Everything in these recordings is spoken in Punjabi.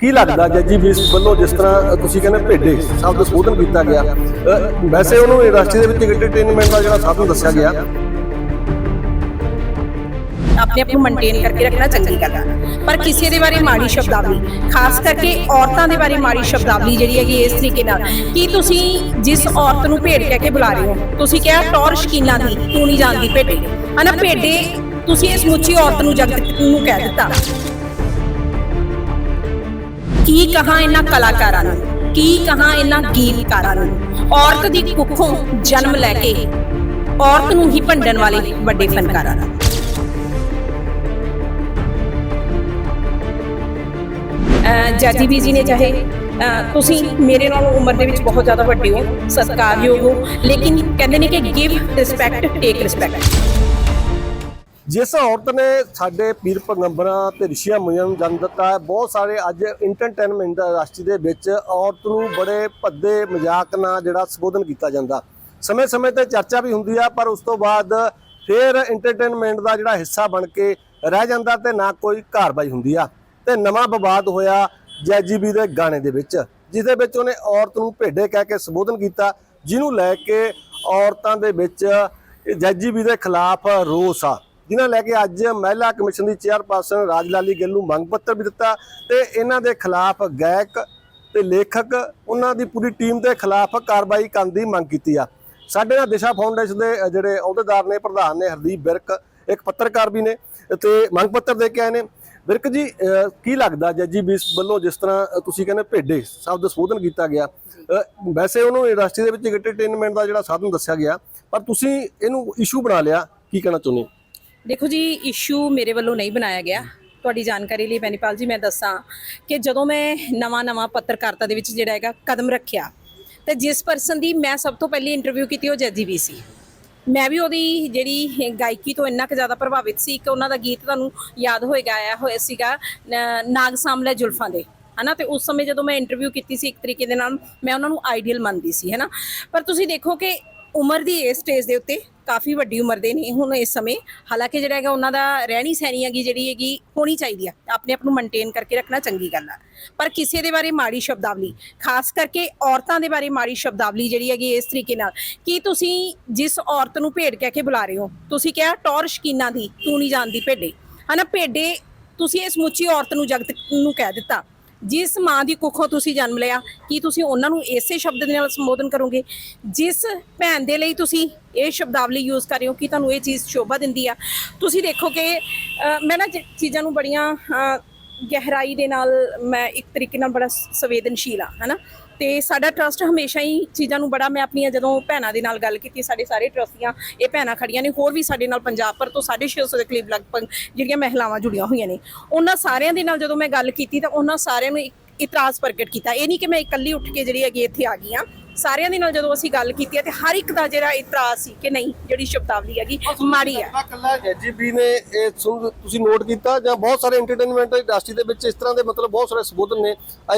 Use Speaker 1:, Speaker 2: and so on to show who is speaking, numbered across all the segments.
Speaker 1: ਕੀ ਲੱਗਦਾ ਜੱਜੀ ਬੀਸ ਵੱਲੋਂ ਜਿਸ ਤਰ੍ਹਾਂ ਤੁਸੀਂ ਕਹਿੰਦੇ ਭੇਡੇ ਸ਼ਬਦ ਸੋਧਨ ਕੀਤਾ ਗਿਆ ਵੈਸੇ ਉਹਨੂੰ ਇੰਡਸਟਰੀ ਦੇ ਵਿੱਚ ਐਂਟਰਟੇਨਮੈਂਟ ਦਾ ਜਿਹੜਾ ਸਾਧਨ ਦੱਸਿਆ ਗਿਆ।
Speaker 2: ਆਪਣੇ ਆਪ ਨੂੰ ਮੇਨਟੇਨ ਕਰਕੇ ਰੱਖਣਾ ਚੰਗੀ ਗੱਲ ਹੈ ਪਰ ਕਿਸੇ ਦੇ ਬਾਰੇ ਮਾੜੀ ਸ਼ਬਦਾਵਲੀ, ਖਾਸ ਕਰਕੇ ਔਰਤਾਂ ਦੇ ਬਾਰੇ ਮਾੜੀ ਸ਼ਬਦਾਵਲੀ ਜਿਹੜੀ ਹੈਗੀ ਇਸ ਤਰੀਕੇ ਨਾਲ। ਕਿ ਤੁਸੀਂ ਜਿਸ ਔਰਤ ਨੂੰ ਭੇਡ ਕਹਿ ਕੇ ਬੁਲਾ ਰਹੇ ਹੋ, ਤੁਸੀਂ ਕਿਹਾ ਟੌਰ ਸ਼ਕੀਨਾ ਦੀ, ਤੂੰ ਨਹੀਂ ਜਾਣਦੀ ਭੇਡੇ ਹਨਾ, ਭੇਡੇ ਤੁਸੀਂ ਇਸ ਮੁੱਚੀ ਔਰਤ ਨੂੰ ਜਗਤ ਨੂੰ ਕਹਿ ਦਿੱਤਾ। ਕੀ ਕਹਾਂ ਇਹਨਾਂ ਕਲਾਕਾਰਾਂ ਨੂੰ ਕੀ ਕਹਾਂ ਇਹਨਾਂ ਗੀਤਕਾਰਾਂ ਨੂੰ ਔਰਤ ਦੀ ਕੁੱਖੋਂ ਜਨਮ ਲੈ ਕੇ ਔਰਤ ਨੂੰ ਹੀ ਭੰਡਣ ਵਾਲੇ ਵੱਡੇ ਫਨਕਾਰਾਂ ਨੂੰ ਅਹ ਜੈਜੀ ਬੀ ਜੀ ਨੇ ਚਾਹੇ ਅਹ ਤੁਸੀਂ ਮੇਰੇ ਨਾਲੋਂ ਉਮਰ ਦੇ ਵਿੱਚ ਬਹੁਤ ਜ਼ਿਆਦਾ ਵੱਡੇ ਹੋ ਸਤਿਕਾਰਯੋਗ ਹੋ ਲੇਕਿਨ ਕਹਿੰਦੇ ਨੇ ਕਿ ਗਿਵ ਰਿਸਪੈਕਟ ਟੇਕ ਰਿਸਪੈਕਟ
Speaker 1: ਜਿਸ ਔਰਤ ਨੇ ਸਾਡੇ ਪੀਰ ਪੈਗੰਬਰਾਂ ਤੇ ਰਿਸ਼ੀਆਂ ਮੁਨੀਆਂ ਨੂੰ ਜਨਮ ਦਿੱਤਾ ਹੈ, ਬਹੁਤ ਸਾਰੇ ਅੱਜ ਇੰਟਰਟੇਨਮੈਂਟ ਇੰਡਸਟਰੀ ਦੇ ਵਿੱਚ ਔਰਤ ਨੂੰ ਬੜੇ ਭੱਦੇ ਮਜ਼ਾਕ ਨਾਲ ਜਿਹੜਾ ਸੰਬੋਧਨ ਕੀਤਾ ਜਾਂਦਾ। ਸਮੇਂ-ਸਮੇਂ ਤੇ ਚਰਚਾ ਵੀ ਹੁੰਦੀ ਆ, ਪਰ ਉਸ ਤੋਂ ਬਾਅਦ ਫਿਰ ਇੰਟਰਟੇਨਮੈਂਟ ਦਾ ਜਿਹੜਾ ਹਿੱਸਾ ਬਣ ਕੇ ਰਹਿ ਜਾਂਦਾ ਤੇ ਨਾ ਕੋਈ ਕਾਰਵਾਈ ਹੁੰਦੀ ਆ। ਤੇ ਨਵਾਂ ਵਿਵਾਦ ਹੋਇਆ ਜੈਜੀਬੀ ਦੇ ਗਾਣੇ ਦੇ ਵਿੱਚ ਜਿਸ ਦੇ ਵਿੱਚ ਉਹਨੇ ਔਰਤ ਨੂੰ ਭੇਡੇ ਕਹਿ ਕੇ ਸੰਬੋਧਨ ਕੀਤਾ, ਜਿਹਨੂੰ ਲੈ ਕੇ ਔਰਤਾਂ ਦੇ ਵਿੱਚ ਜੈਜੀਬੀ ਦੇ ਖਿਲਾਫ ਰੋਸ ਆ। ਜਿਨ੍ਹਾਂ ਲੈ ਕੇ ਅੱਜ ਮਹਿਲਾ ਕਮਿਸ਼ਨ ਦੀ ਚੇਅਰਪਰਸਨ ਰਾਜ ਲਾਲੀ ਗਿੱਲ ਨੂੰ ਮੰਗ ਪੱਤਰ ਵੀ ਦਿੱਤਾ ਤੇ ਇਹਨਾਂ ਦੇ ਖਿਲਾਫ ਗਾਇਕ ਤੇ ਲੇਖਕ ਉਹਨਾਂ ਦੀ ਪੂਰੀ ਟੀਮ ਦੇ ਖਿਲਾਫ ਕਾਰਵਾਈ ਕਰਨ ਦੀ ਮੰਗ ਕੀਤੀ ਆ। ਸਾਡੇ ਨਾਲ ਦਿਸ਼ਾ ਫਾਊਂਡੇਸ਼ਨ ਦੇ ਜਿਹੜੇ ਅਹੁਦੇਦਾਰ ਨੇ, ਪ੍ਰਧਾਨ ਨੇ ਹਰਦੀਪ ਬਿਰਕ, ਇੱਕ ਪੱਤਰਕਾਰ ਵੀ ਨੇ ਤੇ ਮੰਗ ਪੱਤਰ ਦੇ ਕੇ ਆਏ ਨੇ। ਬਿਰਕ ਜੀ ਕੀ ਲੱਗਦਾ ਜੱਜੀ ਬੀਸ ਵੱਲੋਂ ਜਿਸ ਤਰ੍ਹਾਂ ਤੁਸੀਂ ਕਹਿੰਦੇ ਭੇਡੇ ਸ਼ਬਦ ਸੰਬੋਧਨ ਕੀਤਾ ਗਿਆ ਵੈਸੇ ਉਹਨੂੰ ਇੰਡਸਟਰੀ ਦੇ ਵਿੱਚ ਐਂਟਰਟੇਨਮੈਂਟ ਦਾ ਜਿਹੜਾ ਸਾਧਨ ਦੱਸਿਆ ਗਿਆ, ਪਰ ਤੁਸੀਂ ਇਹਨੂੰ ਇਸ਼ੂ ਬਣਾ ਲਿਆ, ਕੀ ਕਹਿਣਾ ਚਾਹੁੰਦੇ ਹੋ?
Speaker 2: ਦੇਖੋ ਜੀ ਇਸ਼ੂ ਮੇਰੇ ਵੱਲੋਂ ਨਹੀਂ ਬਣਾਇਆ ਗਿਆ। ਤੁਹਾਡੀ ਜਾਣਕਾਰੀ ਲਈ ਬੈਨੀਪਾਲ ਜੀ, ਮੈਂ ਦੱਸਾਂ ਕਿ ਜਦੋਂ ਮੈਂ ਨਵਾਂ-ਨਵਾਂ ਪੱਤਰਕਾਰਤਾ ਦੇ ਵਿੱਚ ਜਿਹੜਾ ਹੈਗਾ ਕਦਮ ਰੱਖਿਆ, ਤੇ ਜਿਸ ਪਰਸਨ ਦੀ ਮੈਂ ਸਭ ਤੋਂ ਪਹਿਲੀ ਇੰਟਰਵਿਊ ਕੀਤੀ ਉਹ ਜੈਜੀ ਵੀ ਸੀ। ਮੈਂ ਵੀ ਉਹਦੀ ਜਿਹੜੀ ਗਾਇਕੀ ਤੋਂ ਇੰਨਾ ਕੁ ਜ਼ਿਆਦਾ ਪ੍ਰਭਾਵਿਤ ਸੀ ਕਿ ਉਹਨਾਂ ਦਾ ਗੀਤ ਤੁਹਾਨੂੰ ਯਾਦ ਹੋਏਗਾ, ਆਇਆ ਹੋਇਆ ਸੀਗਾ ਨਾਗ ਸਾਹਮਣੇ ਜ਼ੁਲਫਾਂ ਦੇ। ਹਨਾ, ਤੇ ਉਸ ਸਮੇਂ ਜਦੋਂ ਮੈਂ ਇੰਟਰਵਿਊ ਕੀਤੀ ਸੀ ਇੱਕ ਤਰੀਕੇ ਦੇ ਨਾਲ, ਮੈਂ ਉਹਨਾਂ ਨੂੰ ਆਈਡੀਅਲ ਮੰਨਦੀ ਸੀ, ਹਨਾ। ਪਰ ਤੁਸੀਂ ਦੇਖੋ ਕਿ ਉਮਰ ਦੀ ਇਸ ਸਟੇਜ ਦੇ ਉੱਤੇ ਕਾਫੀ ਵੱਡੀ ਉਮਰ ਦੇ ਨੇ ਹੁਣ ਇਸ ਸਮੇਂ। ਹਾਲਾਂਕਿ ਜਿਹੜਾ ਹੈਗਾ ਉਹਨਾਂ ਦਾ ਰਹਿਣੀ ਸਹਿਣੀ ਹੈਗੀ ਜਿਹੜੀ ਹੈਗੀ ਹੋਣੀ ਚਾਹੀਦੀ ਆ। ਆਪਣੇ ਆਪ ਨੂੰ ਮੇਨਟੇਨ ਕਰਕੇ ਰੱਖਣਾ ਚੰਗੀ ਗੱਲ ਆ। ਪਰ ਕਿਸੇ ਦੇ ਬਾਰੇ ਮਾੜੀ ਸ਼ਬਦਾਵਲੀ, ਖਾਸ ਕਰਕੇ ਔਰਤਾਂ ਦੇ ਬਾਰੇ ਮਾੜੀ ਸ਼ਬਦਾਵਲੀ ਜਿਹੜੀ ਹੈਗੀ ਇਸ ਤਰੀਕੇ ਨਾਲ, ਕਿ ਤੁਸੀਂ ਜਿਸ ਔਰਤ ਨੂੰ ਭੇਡ ਕਹਿ ਕੇ ਬੁਲਾ ਰਹੇ ਹੋ, ਤੁਸੀਂ ਕਿਹਾ ਟੌਰ ਸ਼ਕੀਨਾ ਦੀ, ਤੂੰ ਨਹੀਂ ਜਾਣਦੀ ਭੇਡੇ। ਹਨਾ, ਭੇਡੇ ਤੁਸੀਂ ਇਸ ਮੁੱਚੀ ਔਰਤ ਨੂੰ ਜਗਤ ਨੂੰ ਕਹਿ ਦਿੱਤਾ। ਜਿਸ ਮਾਂ ਦੀ ਕੁੱਖੋਂ ਤੁਸੀਂ ਜਨਮ ਲਿਆ, ਕੀ ਤੁਸੀਂ ਉਹਨਾਂ ਨੂੰ ਇਸੇ ਸ਼ਬਦ ਦੇ ਨਾਲ ਸੰਬੋਧਨ ਕਰੋਗੇ? ਜਿਸ ਭੈਣ ਦੇ ਲਈ ਤੁਸੀਂ ਇਹ ਸ਼ਬਦਾਵਲੀ ਯੂਜ਼ ਕਰ ਰਹੇ ਹੋ, ਕਿ ਤੁਹਾਨੂੰ ਇਹ ਚੀਜ਼ ਸ਼ੋਭਾ ਦਿੰਦੀ ਆ? ਤੁਸੀਂ ਦੇਖੋ ਕਿ ਮੈਂ ਨਾ ਜ- ਚੀਜ਼ਾਂ ਨੂੰ ਬੜੀਆਂ ਗਹਿਰਾਈ ਦੇ ਨਾਲ ਮੈਂ ਇੱਕ ਤਰੀਕੇ ਨਾਲ ਬੜਾ ਸੰਵੇਦਨਸ਼ੀਲ ਆ ਹਨਾ? ਤੇ ਸਾਡਾ ਟਰਸਟ ਹਮੇਸ਼ਾ ਹੀ ਚੀਜ਼ਾਂ ਨੂੰ ਬੜਾ, ਮੈਂ ਆਪਣੀਆਂ ਜਦੋਂ ਭੈਣਾਂ ਦੇ ਨਾਲ ਗੱਲ ਕੀਤੀ, ਸਾਡੇ ਸਾਰੇ ਟਰਸਟੀਆਂ ਇਹ ਭੈਣਾਂ ਖੜੀਆਂ ਨੇ, ਹੋਰ ਵੀ ਸਾਡੇ ਨਾਲ ਪੰਜਾਬ ਪਰ ਤੋਂ 650 ਦੇ ਕਰੀਬ ਲਗਭਗ ਜਿਹੜੀਆਂ ਮਹਿਲਾਵਾਂ ਜੁੜੀਆਂ ਹੋਈਆਂ ਨੇ। ਉਹਨਾਂ ਸਾਰਿਆਂ ਦੇ ਨਾਲ ਜਦੋਂ ਮੈਂ ਗੱਲ ਕੀਤੀ ਤਾਂ ਉਹਨਾਂ ਸਾਰਿਆਂ ਨੂੰ ਇਤਰਾਜ਼ ਪ੍ਰਗਟ ਕੀਤਾ। ਇਹ ਨਹੀਂ ਕਿ ਮੈਂ ਇਕੱਲੀ ਉੱਠ ਕੇ ਜਿਹੜੀ ਹੈਗੀ ਇੱਥੇ ਆ ਗਈ ਆ ਸਾਰਿਆਂ ਦੇ ਨਾਲ ਜਦੋਂ ਅਸੀਂ ਗੱਲ ਕੀਤੀ ਹੈ ਤੇ ਹਰ ਇੱਕ ਦਾ ਜਿਹੜਾ ਇਤਰਾਜ਼ ਸੀ ਕਿ ਨਹੀਂ ਜਿਹੜੀ ਸ਼ਬਦਾਵਲੀ ਹੈਗੀ ਮਾੜੀ ਆ
Speaker 1: ਕੱਲਾ ਨੇ ਇਹ ਸੁਣ ਤੁਸੀਂ ਨੋਟ ਕੀਤਾ ਜਾਂ ਬਹੁਤ ਸਾਰੇ ਐਂਟਰਟੇਨਮੈਂਟ ਇੰਡਸਟਰੀ ਦੇ ਵਿੱਚ ਇਸ ਤਰ੍ਹਾਂ ਦੇ ਮਤਲਬ ਬਹੁਤ ਸਾਰੇ ਸੰਬੋਧਨ ਨੇ।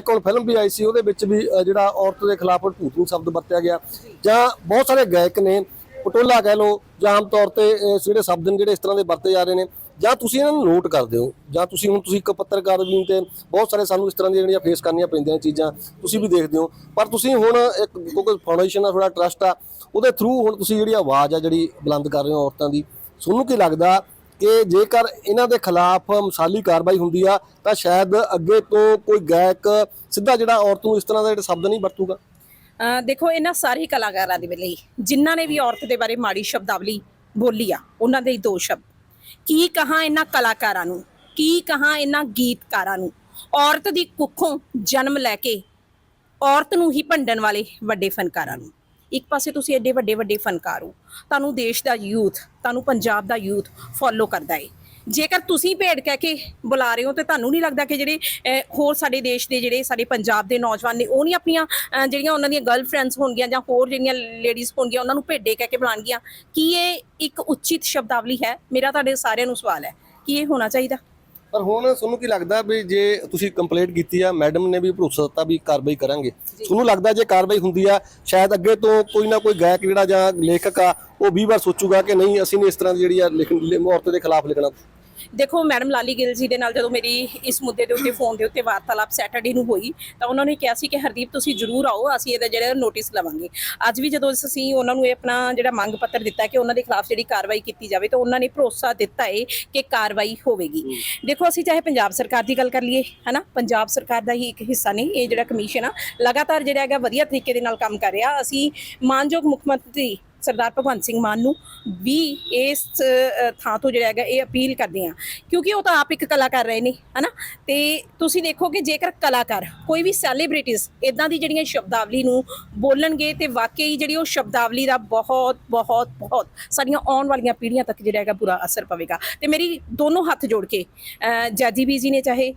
Speaker 1: ਹੁਣ ਫਿਲਮ ਵੀ ਆਈ ਸੀ ਉਹਦੇ ਵਿੱਚ ਵੀ ਜਿਹੜਾ ਔਰਤ ਦੇ ਖਿਲਾਫ ਢੂਠੂ ਸ਼ਬਦ ਵਰਤਿਆ ਗਿਆ। ਜਾਂ। ਬਹੁਤ ਸਾਰੇ ਗਾਇਕ ਨੇ ਪਟੋਲਾ ਕਹਿ ਲਓ ਜਾਂ ਆਮ ਤੌਰ ਤੇ ਜਿਹੜੇ ਸ਼ਬਦ ਨੇ ਜਿਹੜੇ ਇਸ ਤਰ੍ਹਾਂ ਦੇ ਵਰਤੇ ਜਾ ਰਹੇ ਨੇ। ਜਾਂ ਤੁਸੀਂ ਇਹਨਾਂ ਨੂੰ ਨੋਟ ਕਰਦੇ ਹੋ ਜਾਂ ਤੁਸੀਂ ਹੁਣ ਤੁਸੀਂ ਇੱਕ ਪੱਤਰਕਾਰ ਵੀ ਤੇ ਬਹੁਤ ਸਾਰੇ ਸਾਨੂੰ ਇਸ ਤਰ੍ਹਾਂ ਦੀਆਂ ਜਿਹੜੀਆਂ ਫੇਸ ਕਰਨੀਆਂ ਪੈਂਦੀਆਂ ਨੇ ਚੀਜ਼ਾਂ ਤੁਸੀਂ ਵੀ ਦੇਖਦੇ ਹੋ। ਪਰ ਤੁਸੀਂ ਹੁਣ ਇੱਕ ਕਿਉਂਕਿ ਫਾਊਂਡੇਸ਼ਨ ਆ ਥੋੜਾ ਟਰਸਟ ਆ, ਉਹਦੇ ਥਰੂ ਹੁਣ ਤੁਸੀਂ ਜਿਹੜੀ ਆਵਾਜ਼ ਆ ਜਿਹੜੀ ਬੁਲੰਦ ਕਰ ਰਹੇ ਹੋ ਔਰਤਾਂ ਦੀ, ਤੁਹਾਨੂੰ ਕੀ ਲੱਗਦਾ ਕਿ ਜੇਕਰ ਇਹਨਾਂ ਦੇ ਖਿਲਾਫ ਮਿਸਾਲੀ ਕਾਰਵਾਈ ਹੁੰਦੀ ਆ, ਤਾਂ ਸ਼ਾਇਦ ਅੱਗੇ ਤੋਂ ਕੋਈ ਗਾਇਕ ਸਿੱਧਾ ਜਿਹੜਾ ਔਰਤ ਨੂੰ ਇਸ ਤਰ੍ਹਾਂ ਦਾ ਜਿਹੜਾ ਸ਼ਬਦ ਨਹੀਂ ਵਰਤੂਗਾ?
Speaker 2: ਦੇਖੋ, ਇਹਨਾਂ ਸਾਰੇ ਕਲਾਕਾਰਾਂ ਦੇ ਲਈ, ਜਿਨ੍ਹਾਂ ਨੇ ਵੀ ਔਰਤ ਦੇ ਬਾਰੇ ਮਾੜੀ ਸ਼ਬਦਾਵਲੀ ਬੋਲੀ ਆ, ਉਹਨਾਂ ਦੇ ਹੀ ਦੋ ਸ਼ਬਦ। ਕੀ ਕਹਾਂ ਇਹਨਾਂ ਕਲਾਕਾਰਾਂ ਨੂੰ? ਕੀ ਕਹਾਂ ਇਹਨਾਂ ਗੀਤਕਾਰਾਂ ਨੂੰ? ਔਰਤ ਦੀ ਕੁੱਖੋਂ ਜਨਮ ਲੈ ਕੇ ਔਰਤ ਨੂੰ ਹੀ ਭੰਡਣ ਵਾਲੇ ਵੱਡੇ ਫਨਕਾਰਾਂ ਨੂੰ। ਇੱਕ ਪਾਸੇ ਤੁਸੀਂ ਐਡੇ ਵੱਡੇ ਵੱਡੇ ਫਨਕਾਰ ਹੋ। ਤੁਹਾਨੂੰ ਦੇਸ਼ ਦਾ ਯੂਥ, ਤੁਹਾਨੂੰ ਪੰਜਾਬ ਦਾ ਯੂਥ ਫੋਲੋ ਕਰਦਾ ਏ। ਜੇਕਰ ਤੁਸੀਂ ਭੇਡ ਕਹਿ ਕੇ ਬੁਲਾ ਰਹੇ ਹੋ ਤੇ ਤੁਹਾਨੂੰ ਨਹੀਂ ਲੱਗਦਾ ਕਿ ਜਿਹੜੇ ਹੋਰ ਸਾਡੇ ਦੇਸ਼ ਦੇ ਜਿਹੜੇ ਸਾਡੇ ਪੰਜਾਬ ਦੇ ਨੌਜਵਾਨ ਨੇ ਉਹ ਨਹੀਂ ਆਪਣੀਆਂ ਜਿਹੜੀਆਂ ਉਹਨਾਂ ਦੀਆਂ ਗਰਲਫ੍ਰੈਂਡਸ ਹੋਣਗੀਆਂ ਜਾਂ ਹੋਰ ਜਿਹੜੀਆਂ ਲੇਡੀਜ਼ ਹੋਣਗੀਆਂ ਉਹਨਾਂ ਨੂੰ ਭੇਡੇ ਕਹਿ ਕੇ ਬੁਲਾਣਗੀਆਂ ਕੀ ਇਹ ਇੱਕ ਉਚਿਤ ਸ਼ਬਦਾਵਲੀ ਹੈ? ਮੇਰਾ ਤੁਹਾਡੇ ਸਾਰਿਆਂ ਨੂੰ ਸਵਾਲ ਹੈ ਕੀ ਇਹ ਹੋਣਾ ਚਾਹੀਦਾ?
Speaker 1: ਪਰ ਹੁਣ ਤੁਹਾਨੂੰ ਕੀ ਲੱਗਦਾ ਵੀ ਜੇ ਤੁਸੀਂ ਕੰਪਲੇਂਟ ਕੀਤੀ ਆ ਮੈਡਮ ਨੇ ਵੀ ਭਰੋਸਾ ਦਿੱਤਾ ਵੀ ਕਾਰਵਾਈ ਕਰਾਂਗੇ। ਤੁਹਾਨੂੰ ਲੱਗਦਾ ਜੇ ਕਾਰਵਾਈ ਹੁੰਦੀ ਆ ਸ਼ਾਇਦ ਅੱਗੇ ਤੋਂ ਕੋਈ ਨਾ ਕੋਈ ਗਾਇਕ ਜਿਹੜਾ ਜਾਂ ਲੇਖਕ ਆ ਉਹ 20 ਵਾਰ ਸੋਚੂਗਾ ਕਿ ਨਹੀਂ ਅਸੀਂ ਨੇ ਇਸ ਤਰ੍ਹਾਂ ਦੀ ਜਿਹੜੀ ਆ ਲਿਖਣ ਔਰਤ ਦੇ ਖਿਲਾਫ ਲਿਖਣਾ।
Speaker 2: ਦੇਖੋ ਮੈਡਮ ਲਾਲੀ ਗਿੱਲ ਜੀ ਦੇ ਨਾਲ ਜਦੋਂ ਮੇਰੀ ਇਸ ਮੁੱਦੇ ਦੇ ਉੱਤੇ ਫੋਨ ਦੇ ਉੱਤੇ ਵਾਰਤਾਲਾਪ ਸੈਟਰਡੇ ਨੂੰ ਹੋਈ ਤਾਂ ਉਹਨਾਂ ਨੇ ਕਿਹਾ ਸੀ ਕਿ ਹਰਦੀਪ ਤੁਸੀਂ ਜ਼ਰੂਰ ਆਓ ਅਸੀਂ ਇਹਦਾ ਜਿਹੜਾ ਨੋਟਿਸ ਲਵਾਂਗੇ। ਅੱਜ ਵੀ ਜਦੋਂ ਅਸੀਂ ਉਹਨਾਂ ਨੂੰ ਇਹ ਆਪਣਾ ਜਿਹੜਾ ਮੰਗ ਪੱਤਰ ਦਿੱਤਾ ਕਿ ਉਹਨਾਂ ਦੇ ਖਿਲਾਫ ਜਿਹੜੀ ਕਾਰਵਾਈ ਕੀਤੀ ਜਾਵੇ ਤਾਂ ਉਹਨਾਂ ਨੇ ਭਰੋਸਾ ਦਿੱਤਾ ਹੈ ਕਿ ਕਾਰਵਾਈ ਹੋਵੇਗੀ। ਦੇਖੋ ਅਸੀਂ ਚਾਹੇ ਪੰਜਾਬ ਸਰਕਾਰ ਦੀ ਗੱਲ ਕਰ ਲਈਏ ਹਨਾ? ਪੰਜਾਬ ਸਰਕਾਰ ਦਾ ਹੀ ਇੱਕ ਹਿੱਸਾ ਨੇ ਇਹ ਜਿਹੜਾ ਕਮਿਸ਼ਨ ਆ। ਲਗਾਤਾਰ ਜਿਹੜਾ ਹੈਗਾ ਵਧੀਆ ਤਰੀਕੇ ਦੇ ਨਾਲ ਕੰਮ ਕਰ ਰਿਹਾ। ਅਸੀਂ ਮਾਨਯੋਗ ਮੁੱਖ ਮੰਤਰੀ ਸਰਦਾਰ ਭਗਵੰਤ ਸਿੰਘ ਮਾਨ ਨੂੰ ਵੀ ਇਸ ਥਾਂ ਤੋਂ ਜਿਹੜਾ ਹੈਗਾ ਇਹ ਅਪੀਲ ਕਰਦੇ ਆ ਕਿਉਂਕਿ ਉਹ ਤਾਂ ਆਪ ਇੱਕ ਕਲਾਕਾਰ ਰਹੇ ਨੇ ਹਨਾ? ਤੇ ਤੁਸੀਂ ਦੇਖੋ ਕਿ ਜੇਕਰ ਕਲਾਕਾਰ ਕੋਈ ਵੀ ਸੈਲੀਬ੍ਰਿਟੀਜ਼ ਇਦਾਂ ਦੀ ਜਿਹੜੀਆਂ ਸ਼ਬਦਾਵਲੀ ਨੂੰ ਬੋਲਣਗੇ ਤੇ ਵਾਕਈ ਜਿਹੜੀ ਉਹ ਸ਼ਬਦਾਵਲੀ ਦਾ ਬਹੁਤ ਬਹੁਤ ਬਹੁਤ ਸਾਡੀਆਂ ਆਉਣ ਵਾਲੀਆਂ ਪੀੜ੍ਹੀਆਂ ਤੱਕ ਜਿਹੜਾ ਹੈਗਾ ਬੁਰਾ ਅਸਰ ਪਵੇਗਾ। ਤੇ ਮੇਰੀ ਦੋਨੋਂ ਹੱਥ ਜੋੜ ਕੇ ਅ, ਜਾਜੀ ਬੀ ਜੀ ਨੇ ਚਾਹੇ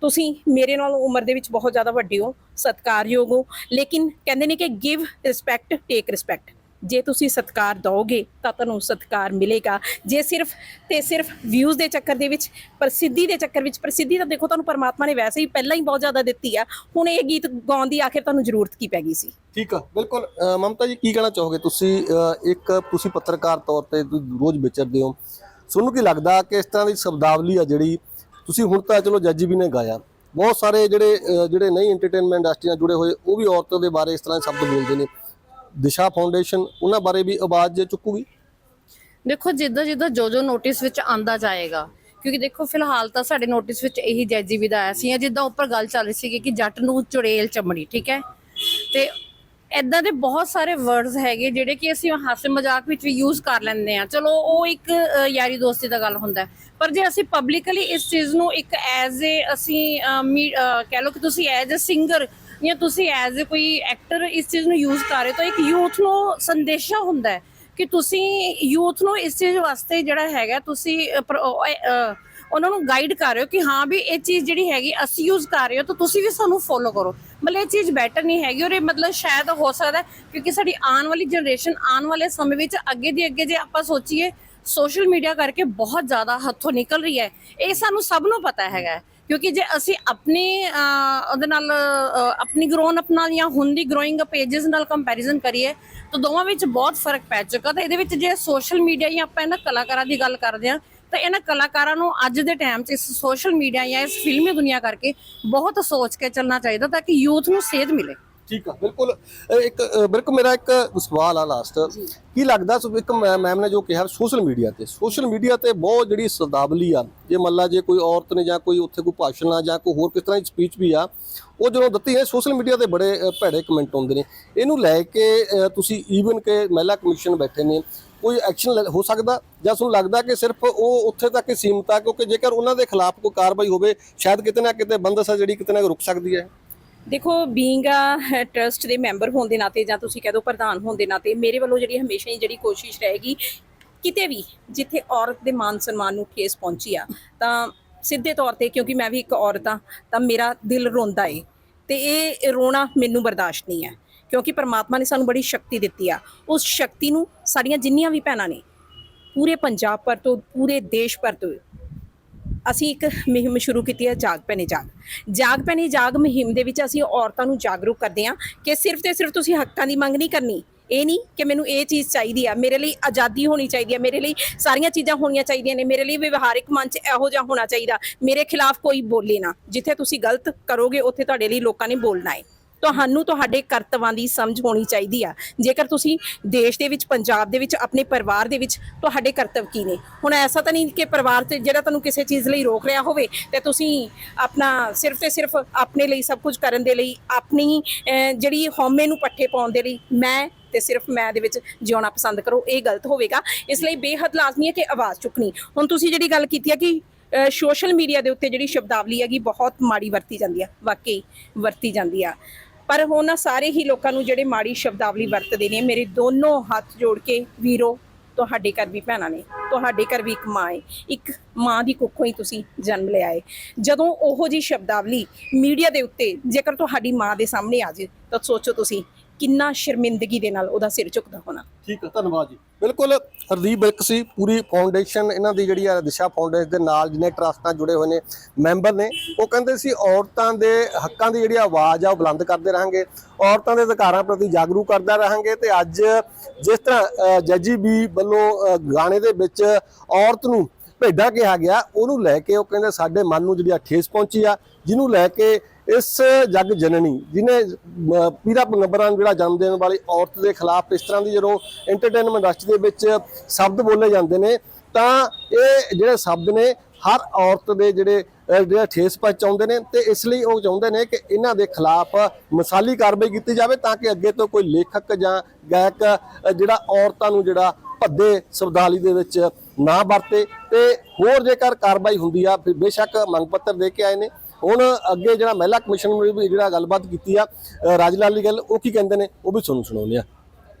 Speaker 2: ਤੁਸੀਂ ਮੇਰੇ ਨਾਲ ਉਮਰ ਦੇ ਵਿੱਚ ਬਹੁਤ ਜ਼ਿਆਦਾ ਵੱਡੇ ਹੋ ਸਤਿਕਾਰਯੋਗ ਹੋ ਲੇਕਿਨ ਕਹਿੰਦੇ ਨੇ ਕਿ ਗਿਵ ਰਿਸਪੈਕਟ ਟੇਕ ਰਿਸਪੈਕਟ ਜੇ ਤੁਸੀਂ ਸਤਿਕਾਰ ਦਿਓਗੇ ਤਾਂ ਤੁਹਾਨੂੰ ਸਤਿਕਾਰ ਮਿਲੇਗਾ। ਜੇ ਸਿਰਫ ਤੇ ਸਿਰਫ ਵਿਊਜ਼ ਦੇ ਚੱਕਰ ਦੇ ਵਿੱਚ ਪ੍ਰਸਿੱਧੀ ਦੇ ਚੱਕਰ ਵਿੱਚ ਪ੍ਰਸਿੱਧੀ ਤਾਂ ਦੇਖੋ ਤੁਹਾਨੂੰ ਪਰਮਾਤਮਾ ਨੇ ਵੈਸੇ ਹੀ ਪਹਿਲਾਂ ਹੀ ਬਹੁਤ ਜ਼ਿਆਦਾ ਦਿੱਤੀ ਆ। ਹੁਣ ਇਹ ਗੀਤ ਗਾਉਣ ਦੀ ਆਖਿਰ ਤੁਹਾਨੂੰ ਜ਼ਰੂਰਤ ਕੀ ਪੈ ਗਈ ਸੀ?
Speaker 1: ਠੀਕ ਆ ਬਿਲਕੁਲ। ਅ, ਮਮਤਾ ਜੀ ਕੀ ਕਹਿਣਾ ਚਾਹੋਗੇ? ਤੁਸੀਂ ਅ, ਇੱਕ ਤੁਸੀਂ ਪੱਤਰਕਾਰ ਤੌਰ ਤੇ ਤੁਸੀਂ ਰੋਜ਼ ਵਿਚਰਦੇ ਹੋ। ਤੁਹਾਨੂੰ ਕੀ ਲੱਗਦਾ ਕਿ ਇਸ ਤਰ੍ਹਾਂ ਦੀ ਸ਼ਬਦਾਵਲੀ ਆ ਜਿਹੜੀ ਤੁਸੀਂ ਹੁਣ ਤਾਂ ਚਲੋ ਜੱਜ ਵੀ ਨੇ ਗਾਇਆ। ਬਹੁਤ ਸਾਰੇ ਜਿਹੜੇ ਅ, ਜਿਹੜੇ ਨਹੀਂ ਐਂਟਰਟੇਨਮੈਂਟ ਇੰਡਸਟਰੀ ਨਾਲ ਜੁੜੇ ਹੋਏ ਉਹ ਵੀ ਔਰਤਾਂ ਦੇ ਬਾਰੇ ਇਸ ਤਰ੍ਹਾਂ ਦੇ ਸ਼ਬਦ ਬੋਲਦੇ ਨੇ। ਦਿਸ਼ਾ ਫਾਊਂਡੇਸ਼ਨ ਉਹਨਾਂ ਬਾਰੇ ਵੀ ਆਵਾਜ਼ ਚੁੱਕੂਗੀ?
Speaker 3: ਦੇਖੋ, ਜਿੱਦਾਂ ਜਿੱਦਾਂ ਜੋ ਜੋ ਨੋਟਿਸ ਵਿੱਚ ਆਂਦਾ ਜਾਏਗਾ, ਕਿਉਂਕਿ ਦੇਖੋ, ਫਿਲਹਾਲ ਤਾਂ ਸਾਡੇ ਨੋਟਿਸ ਵਿੱਚ ਇਹੀ ਜੈਜੀ ਦਾ ਆਇਆ ਸੀ ਜਿੱਦਾਂ ਉੱਪਰ ਗੱਲ ਚੱਲ ਰਹੀ ਸੀ ਕਿ ਜੱਟ ਨੂੰ ਚੁੜੇਲ ਚਮੜੀ, ਠੀਕ ਹੈ? ਤੇ ਐਦਾਂ ਦੇ ਬਹੁਤ ਸਾਰੇ ਵਰਡਸ ਹੈਗੇ ਜਿਹੜੇ ਕਿ ਅਸੀਂ ਹਾਸੇ ਮਜ਼ਾਕ ਵਿੱਚ ਵੀ ਯੂਜ਼ ਕਰ ਲੈਂਦੇ ਆ ਚਲੋ, ਉਹ ਇੱਕ ਯਾਰੀ ਦੋਸਤੀ ਦਾ ਗੱਲ ਹੁੰਦਾ ਪਰ ਜੇ ਅਸੀਂ ਪਬਲਿਕਲੀ ਇਸ ਚੀਜ਼ ਨੂੰ ਇੱਕ ਐਜ਼ ਏ ਅਸੀਂ ਕਹਿ ਲਓ ਕਿ ਤੁਸੀਂ ਐਜ਼ ਅ ਸਿੰਗਰ ਜਾਂ ਤੁਸੀਂ ਐਜ਼ ਅ ਕੋਈ ਐਕਟਰ ਇਸ ਚੀਜ਼ ਨੂੰ ਯੂਜ਼ ਕਰ ਰਹੇ ਹੋ ਤਾਂ ਇੱਕ ਯੂਥ ਨੂੰ ਸੰਦੇਸ਼ਾ ਹੁੰਦਾ ਹੈ ਕਿ ਤੁਸੀਂ ਯੂਥ ਨੂੰ ਇਸ ਚੀਜ਼ ਵਾਸਤੇ ਜਿਹੜਾ ਹੈਗਾ ਤੁਸੀਂ ਉਹਨਾਂ ਨੂੰ ਗਾਈਡ ਕਰ ਰਹੇ ਹੋ ਕਿ ਹਾਂ ਵੀ ਇਹ ਚੀਜ਼ ਜਿਹੜੀ ਹੈਗੀ ਅਸੀਂ ਯੂਜ਼ ਕਰ ਰਹੇ ਹੋ ਤਾਂ ਤੁਸੀਂ ਵੀ ਸਾਨੂੰ ਫੋਲੋ ਕਰੋ। ਮਤਲਬ ਇਹ ਚੀਜ਼ ਬੈਟਰ ਨਹੀਂ ਹੈਗੀ ਔਰ ਇਹ ਮਤਲਬ ਸ਼ਾਇਦ ਹੋ ਸਕਦਾ ਕਿਉਂਕਿ ਸਾਡੀ ਆਉਣ ਵਾਲੀ ਜਨਰੇਸ਼ਨ ਆਉਣ ਵਾਲੇ ਸਮੇਂ ਵਿੱਚ ਅੱਗੇ ਦੀ ਅੱਗੇ ਜੇ ਆਪਾਂ ਸੋਚੀਏ ਸੋਸ਼ਲ ਮੀਡੀਆ ਕਰਕੇ ਬਹੁਤ ਜ਼ਿਆਦਾ ਹੱਥੋਂ ਨਿਕਲ ਰਹੀ ਹੈ। ਇਹ ਸਾਨੂੰ ਸਭ ਨੂੰ ਪਤਾ ਹੈਗਾ ਕਿਉਂਕਿ ਜੇ ਅਸੀਂ ਆਪਣੇ ਉਹਦੇ ਨਾਲ ਆਪਣੀ ਗਰੋਨ ਅਪ ਨਾਲ ਜਾਂ ਹੁਣ ਦੀ ਗਰੋਇੰਗ ਅਪ ਏਜਸ ਨਾਲ ਕੰਪੈਰੀਜ਼ਨ ਕਰੀਏ, ਤਾਂ ਦੋਵਾਂ ਵਿੱਚ ਬਹੁਤ ਫ਼ਰਕ ਪੈ ਚੁੱਕਾ। ਤਾਂ ਇਹਦੇ ਵਿੱਚ ਜੇ ਸੋਸ਼ਲ ਮੀਡੀਆ ਜਾਂ ਆਪਾਂ ਇਹਨਾਂ ਕਲਾਕਾਰਾਂ ਦੀ ਗੱਲ ਕਰਦੇ ਹਾਂ, ਤਾਂ ਇਹਨਾਂ ਕਲਾਕਾਰਾਂ ਨੂੰ ਅੱਜ ਦੇ ਟਾਈਮ 'ਚ ਇਸ ਸੋਸ਼ਲ ਮੀਡੀਆ ਜਾਂ ਇਸ ਫਿਲਮੀ ਦੁਨੀਆ ਕਰਕੇ ਬਹੁਤ ਸੋਚ ਕੇ ਚੱਲਣਾ ਚਾਹੀਦਾ ਤਾਂ ਕਿ ਯੂਥ ਨੂੰ ਸੇਧ ਮਿਲੇ।
Speaker 1: ਠੀਕ ਆ ਬਿਲਕੁਲ ਇੱਕ ਬਿਲਕੁਲ ਮੇਰਾ ਇੱਕ ਸਵਾਲ ਆ ਲਾਸਟ ਕੀ ਲੱਗਦਾ ਸੋ ਇੱਕ ਮੈਮ ਨੇ ਜੋ ਕਿਹਾ ਸੋਸ਼ਲ ਮੀਡੀਆ ਤੇ ਸੋਸ਼ਲ ਮੀਡੀਆ ਤੇ ਬਹੁਤ ਜਿਹੜੀ ਸਦਾਵਲੀ ਆ ਜੇ ਮੰਨ ਲਾ ਜੇ ਕੋਈ ਔਰਤ ਨੇ ਜਾਂ ਕੋਈ ਉੱਥੇ ਕੋਈ ਭਾਸ਼ਣ ਆ ਜਾਂ ਕੋਈ ਹੋਰ ਕਿਸ ਤਰ੍ਹਾਂ ਦੀ ਸਪੀਚ ਵੀ ਆ ਉਹ ਜਦੋਂ ਦਿੱਤੀ ਹੈ ਸੋਸ਼ਲ ਮੀਡੀਆ ਤੇ ਬੜੇ ਭੈੜੇ ਕਮੈਂਟ ਆਉਂਦੇ ਨੇ। ਇਹਨੂੰ ਲੈ ਕੇ ਤੁਸੀਂ ਈਵਨ ਕਿ ਮਹਿਲਾ ਕਮਿਸ਼ਨ ਬੈਠੇ ਨੇ ਕੋਈ ਐਕਸ਼ਨ ਹੋ ਸਕਦਾ? ਜਾਂ ਤੁਹਾਨੂੰ ਲੱਗਦਾ ਕਿ ਸਿਰਫ ਉਹ ਉੱਥੇ ਤੱਕ ਹੀ ਸੀਮਤ ਆ ਕਿਉਂਕਿ ਜੇਕਰ ਉਹਨਾਂ ਦੇ ਖਿਲਾਫ ਕੋਈ ਕਾਰਵਾਈ ਹੋਵੇ ਸ਼ਾਇਦ ਕਿਤੇ ਨਾ ਕਿਤੇ ਬੰਦਸ਼ ਜਿਹੜੀ ਕਿਤੇ ਨਾ ਰੁਕ ਸਕਦੀ ਹੈ।
Speaker 2: ਦੇਖੋ ਬੀਇੰਗ ਅ ਟਰਸਟ ਦੇ ਮੈਂਬਰ ਹੋਣ ਦੇ ਨਾਤੇ ਜਾਂ ਤੁਸੀਂ ਕਹਿ ਦਿਓ ਪ੍ਰਧਾਨ ਹੋਣ ਦੇ ਨਾਤੇ, ਮੇਰੇ ਵੱਲੋਂ ਜਿਹੜੀ ਹਮੇਸ਼ਾ ਹੀ ਜਿਹੜੀ ਕੋਸ਼ਿਸ਼ ਰਹੇਗੀ, ਕਿਤੇ ਵੀ ਜਿੱਥੇ ਔਰਤ ਦੇ ਮਾਨ ਸਨਮਾਨ ਨੂੰ ਠੇਸ ਪਹੁੰਚੀ ਆ, ਤਾਂ ਸਿੱਧੇ ਤੌਰ ਤੇ ਕਿਉਂਕਿ ਮੈਂ ਵੀ ਇੱਕ ਔਰਤ ਆ, ਤਾਂ ਮੇਰਾ ਦਿਲ ਰੋਂਦਾ ਏ, ਤੇ ਇਹ ਰੋਣਾ ਮੈਨੂੰ ਬਰਦਾਸ਼ਤ ਨਹੀਂ ਹੈ, ਕਿਉਂਕਿ ਪਰਮਾਤਮਾ ਨੇ ਸਾਨੂੰ ਬੜੀ ਸ਼ਕਤੀ ਦਿੱਤੀ ਆ। ਉਸ ਸ਼ਕਤੀ ਨੂੰ ਸਾਡੀਆਂ ਜਿੰਨੀਆਂ ਵੀ ਭੈਣਾਂ ਨੇ, ਪੂਰੇ ਪੰਜਾਬ ਪਰ ਤੋਂ, ਪੂਰੇ ਦੇਸ਼ ਪਰ ਤੋਂ ਅਸੀਂ ਇੱਕ ਮੁਹਿੰਮ ਸ਼ੁਰੂ ਕੀਤੀ ਹੈ ਜਾਗ ਪੈਨੇ ਜਾਗ। ਜਾਗ ਪੈਨੇ ਜਾਗ ਮੁਹਿੰਮ ਦੇ ਵਿੱਚ ਅਸੀਂ ਔਰਤਾਂ ਨੂੰ ਜਾਗਰੂਕ ਕਰਦੇ ਹਾਂ ਕਿ ਸਿਰਫ ਤੇ ਸਿਰਫ ਤੁਸੀਂ ਹੱਕਾਂ ਦੀ ਮੰਗ ਨਹੀਂ ਕਰਨੀ। ਇਹ ਨਹੀਂ ਕਿ ਮੈਨੂੰ ਇਹ ਚੀਜ਼ ਚਾਹੀਦੀ ਆ, ਮੇਰੇ ਲਈ ਆਜ਼ਾਦੀ ਹੋਣੀ ਚਾਹੀਦੀ ਆ, ਮੇਰੇ ਲਈ ਸਾਰੀਆਂ ਚੀਜ਼ਾਂ ਹੋਣੀਆਂ ਚਾਹੀਦੀਆਂ ਨੇ, ਮੇਰੇ ਲਈ ਵਿਵਹਾਰਿਕ ਮੰਚ ਇਹੋ ਜਿਹਾ ਹੋਣਾ ਚਾਹੀਦਾ। ਮੇਰੇ ਖਿਲਾਫ ਕੋਈ ਬੋਲੇ ਨਾ। ਜਿੱਥੇ ਤੁਸੀਂ ਗਲਤ ਕਰੋਗੇ, ਉੱਥੇ ਤੁਹਾਡੇ ਲਈ ਲੋਕਾਂ ਨੇ ਬੋਲਣਾ ਹੈ ਤੁਹਾਨੂੰ ਤੁਹਾਡੇ ਕਰਤੱਵਾਂ ਦੀ ਸਮਝ ਹੋਣੀ ਚਾਹੀਦੀ ਆ। ਜੇਕਰ ਤੁਸੀਂ ਦੇਸ਼ ਦੇ ਵਿੱਚ, ਪੰਜਾਬ ਦੇ ਵਿੱਚ, ਆਪਣੇ ਪਰਿਵਾਰ ਦੇ ਵਿੱਚ, ਤੁਹਾਡੇ ਕਰਤੱਵ ਕੀ ਨੇ? ਹੁਣ ਐਸਾ ਤਾਂ ਨਹੀਂ ਕਿ ਪਰਿਵਾਰ ਤੇ ਜਿਹੜਾ ਤੁਹਾਨੂੰ ਕਿਸੇ ਚੀਜ਼ ਲਈ ਰੋਕ ਰਿਹਾ ਹੋਵੇ, ਤੇ ਤੁਸੀਂ ਆਪਣਾ ਸਿਰਫ ਤੇ ਸਿਰਫ ਆਪਣੇ ਲਈ ਸਭ ਕੁਝ ਕਰਨ ਦੇ ਲਈ, ਆਪਣੀ ਜਿਹੜੀ ਹਉਮੈ ਨੂੰ ਪੱਠੇ ਪਾਉਣ ਦੇ ਲਈ ਮੈਂ ਤੇ ਸਿਰਫ ਮੈਂ ਦੇ ਵਿੱਚ ਜਿਉਣਾ ਪਸੰਦ ਕਰੋ, ਇਹ ਗਲਤ ਹੋਵੇਗਾ। ਇਸ ਲਈ ਬੇਹੱਦ ਲਾਜ਼ਮੀ ਹੈ ਕਿ ਆਵਾਜ਼ ਚੁੱਕਣੀ। ਹੁਣ ਤੁਸੀਂ ਜਿਹੜੀ ਗੱਲ ਕੀਤੀ ਹੈ ਕਿ ਸੋਸ਼ਲ ਮੀਡੀਆ ਦੇ ਉੱਤੇ ਜਿਹੜੀ ਸ਼ਬਦਾਵਲੀ ਹੈਗੀ, ਬਹੁਤ ਮਾੜੀ ਵਰਤੀ ਜਾਂਦੀ ਆ, ਵਾਕਈ ਵਰਤੀ ਜਾਂਦੀ ਆ। ਪਰ ਉਹਨਾਂ ਸਾਰੇ ਹੀ ਲੋਕਾਂ ਨੂੰ ਜਿਹੜੇ ਮਾੜੀ ਸ਼ਬਦਾਵਲੀ ਵਰਤਦੇ ਨੇ, ਮੇਰੇ ਦੋਨੋਂ ਹੱਥ ਜੋੜ ਕੇ ਵੀਰੋ, ਤੁਹਾਡੇ ਘਰ ਵੀ ਭੈਣਾਂ ਨੇ, ਤੁਹਾਡੇ ਘਰ ਵੀ ਇੱਕ ਮਾਂ ਹੈ ਇੱਕ ਮਾਂ ਦੀ ਕੁੱਖੋਂ ਹੀ ਤੁਸੀਂ ਜਨਮ ਲਿਆ ਹੈ ਜਦੋਂ ਉਹੋ ਜੀ ਸ਼ਬਦਾਵਲੀ ਮੀਡੀਆ ਦੇ ਉੱਤੇ ਜੇਕਰ ਤੁਹਾਡੀ ਮਾਂ ਦੇ ਸਾਹਮਣੇ ਆ ਜੇ ਤਾਂ ਸੋਚੋ ਤੁਸੀਂ ਕਿੰਨਾ ਸ਼ਰਮਿੰਦਗੀ ਦੇ ਨਾਲ ਉਹਦਾ ਸਿਰ ਝੁਕਦਾ ਹੋਣਾ।
Speaker 1: ਠੀਕ ਹੈ, ਧੰਨਵਾਦ ਜੀ। ਬਿਲਕੁਲ ਹਰਦੀਪ ਬਿਲਕ ਸੀ, ਪੂਰੀ ਫਾਊਂਡੇਸ਼ਨ ਇਹਨਾਂ ਦੀ ਜਿਹੜੀ ਆ ਦਿਸ਼ਾ ਫਾਊਂਡੇਸ਼ਨ ਦੇ ਨਾਲ ਜਿਹਨੇ ਟਰਸਟ ਨਾਲ ਜੁੜੇ ਹੋਏ ਨੇ, ਮੈਂਬਰ ਨੇ। ਉਹ ਕਹਿੰਦੇ ਸੀ ਔਰਤਾਂ ਦੇ ਹੱਕਾਂ ਦੀ ਜਿਹੜੀ ਆਵਾਜ਼ ਆ ਉਹ ਬੁਲੰਦ ਕਰਦੇ ਰਹਾਂਗੇ, ਔਰਤਾਂ ਦੇ ਅਧਿਕਾਰਾਂ ਪ੍ਰਤੀ ਜਾਗਰੂਕ ਕਰਦਾ ਰਹਾਂਗੇ ਤੇ ਅੱਜ ਜਿਸ ਤਰ੍ਹਾਂ ਜੱਜੀ ਵੀ ਵੱਲੋਂ ਗਾਣੇ ਦੇ ਵਿੱਚ ਔਰਤ ਨੂੰ ਭੇਡਾਂ ਕਿਹਾ ਗਿਆ, ਉਹਨੂੰ ਲੈ ਕੇ ਉਹ ਕਹਿੰਦੇ ਸਾਡੇ ਮਨ ਨੂੰ ਜਿਹੜੀ ਆ ਠੇਸ ਪਹੁੰਚੀ ਆ, ਜਿਹਨੂੰ ਲੈ ਕੇ ਇਸ ਜਗ ਜਨਨੀ ਜਿਹਨੇ ਪੀਰਾ ਪੰਗਬਰਾਂ ਜਿਹੜਾ ਜਨਮ ਦੇਣ ਵਾਲੀ ਔਰਤ ਦੇ ਖਿਲਾਫ ਇਸ ਤਰ੍ਹਾਂ ਦੀ ਜਦੋਂ ਐਂਟਰਟੇਨਮੈਂਟ ਇੰਡਸਟਰੀ ਦੇ ਵਿੱਚ ਸ਼ਬਦ ਬੋਲੇ ਜਾਂਦੇ ਨੇ, ਤਾਂ ਇਹ ਜਿਹੜੇ ਸ਼ਬਦ ਨੇ, ਹਰ ਔਰਤ ਦੇ ਜਿਹੜੇ ਜਿਹੜਾ ਠੇਸ ਪਹੁੰਚਾਉਂਦੇ ਨੇ ਤੇ ਇਸ ਲਈ ਉਹ ਚਾਹੁੰਦੇ ਨੇ ਕਿ ਇਹਨਾਂ ਦੇ ਖਿਲਾਫ ਮਸਾਲੀ ਕਾਰਵਾਈ ਕੀਤੀ ਜਾਵੇ ਤਾਂ ਕਿ ਅੱਗੇ ਤੋਂ ਕੋਈ ਲੇਖਕ ਜਾਂ ਗਾਇਕ ਜਿਹੜਾ ਔਰਤਾਂ ਨੂੰ ਜਿਹੜਾ ਭੱਦੇ ਸ਼ਬਦਾਲੀ ਦੇ ਵਿੱਚ ਨਾ ਵਰਤੇ ਤੇ ਹੋਰ ਜੇਕਰ ਕਾਰਵਾਈ ਹੁੰਦੀ ਆ, ਫਿਰ ਬੇਸ਼ੱਕ ਮੰਗ ਪੱਤਰ ਦੇ ਕੇ ਆਏ ਨੇ। ਹੁਣ ਅੱਗੇ ਜਿਹੜਾ ਮਹਿਲਾ ਕਮਿਸ਼ਨ ਨੇ ਵੀ ਜਿਹੜਾ ਗੱਲਬਾਤ ਕੀਤੀ ਆ ਅਹ ਰਾਜ ਲਾਲ ਦੀ ਗੱਲ, ਉਹ ਕੀ ਕਹਿੰਦੇ ਨੇ? ਉਹ ਵੀ ਤੁਹਾਨੂੰ ਸੁਣਾਉਂਦੇ ਆ।